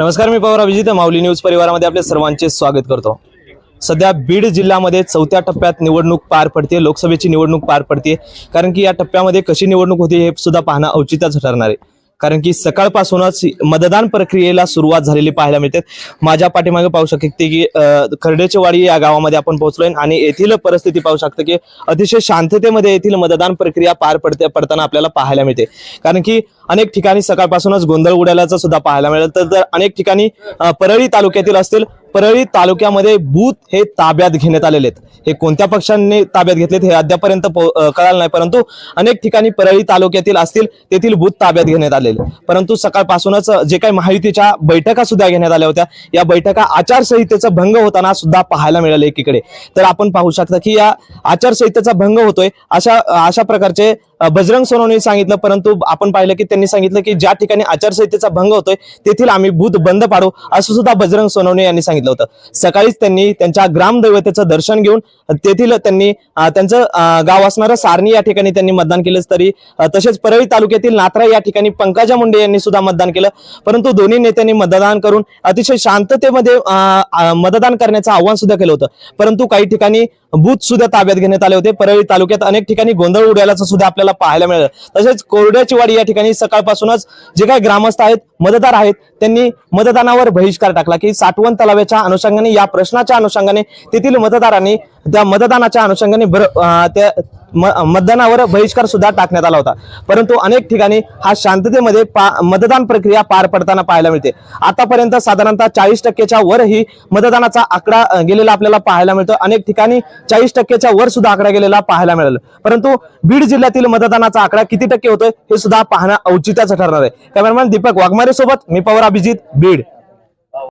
नमस्कार मी पवार अभिजित माऊली न्यूज परिवारामध्ये आपले सर्वांचे स्वागत करतो. सध्या बीड जिल्ह्यामध्ये चौथ्या टप्प्यात निवडणूक पार पडते लोकसभेची निवडणूक पार पडते कारण की या टप्प्यामध्ये कशी निवडणूक होते हे सुद्धा पाहणं औचित्यच ठरणार आहे. कारण की सकाळपासूनच मतदान प्रक्रियेला सुरुवात झालेली पाहायला मिळते. माझ्या पाठीमागे पाहू शकते की खर्डेचेवाडी या गावामध्ये आपण पोहोचलोय आणि येथील परिस्थिती पाहू शकतो की अतिशय शांततेमध्ये येथील मतदान प्रक्रिया पार पडते पडताना आपल्याला पाहायला मिळते. कारण की अनेक ठिकाणी सकाळपासूनच गोंधळ उडाल्याचं सुद्धा पाहायला मिळेल. तर तर अनेक ठिकाणी परळी तालुक्यातील असतील परळी तालुक्यामध्ये बूथ हे ताब्यात घेण्यात आलेले आहेत. हे कोणत्या पक्षांनी ताब्यात घेतलेत हे अद्यापर्यंत पो- कळालं नाही. परंतु अनेक ठिकाणी परळी तालुक्यातील असतील तेथील बूथ ताब्यात घेण्यात आलेले परंतु सकाळपासूनच जे काही महायुतीच्या बैठका सुद्धा घेण्यात आल्या होत्या या बैठका आचारसंहितेचा भंग होताना सुद्धा पाहायला मिळाले एकीकडे. तर आपण पाहू शकता की या आचारसंहितेचा भंग होतोय अशा अशा प्रकारचे बजरंग सोनवणे सांगितलं. परंतु आपण पाहिलं की त्यांनी सांगितलं की ज्या ठिकाणी आचारसंहितेचा भंग होतोय तेथील आम्ही बूथ बंद पाडू असं सुद्धा बजरंग सोनवणे यांनी सांगितलं होतं. सकाळीच त्यांनी त्यांच्या ग्रामदैवतेचं दर्शन घेऊन तेथील त्यांनी त्यांचं गाव असणारं सारणी या ठिकाणी त्यांनी मतदान केलंच तरी तसेच परळी तालुक्यातील नात्रा या ठिकाणी पंकजा मुंडे यांनी सुद्धा मतदान केलं. परंतु दोन्ही नेत्यांनी मतदान करून अतिशय शांततेमध्ये मतदान करण्याचं आव्हान सुद्धा केलं होतं. परंतु काही ठिकाणी बूथ सुद्धा ताब्यात घेण्यात आले होते. परळी तालुक्यात अनेक ठिकाणी गोंधळ उडाल्याचं सुद्धा आपल्याला पाहायला मिळालं. तसेच कोरड्याची वाडी या ठिकाणी सकाळपासूनच जे काही ग्रामस्थ आहेत मतदार आहेत. त्यांनी मतदानावर बहिष्कार टाकला की साठवण तलाव्याच्या अनुषंगाने या प्रश्नाच्या अनुषंगाने तेथील मतदारांनी त्या मतदानाच्या अनुषंगाने भर त्या म- मतदानावर बहिष्कार सुद्धा टाकण्यात आला होता. परंतु अनेक ठिकाणी हा शांततेमध्ये पा- मतदान प्रक्रिया पार पडताना पाहायला मिळते. आतापर्यंत साधारणतः चाळीस टक्केच्या वरही मतदानाचा आकडा गेलेला आपल्याला पाहायला मिळतो. अनेक ठिकाणी चाळीस टक्केच्या वर सुद्धा आकडा गेलेला पाहायला मिळाला. परंतु बीड जिल्ह्यातील मतदानाचा आकडा किती टक्के होतोय हे सुद्धा पाहणं औचित्याचं ठरणार आहे. कॅमेरामॅन दीपक वाघमारे सोबत मी पवार अभिजित बीड.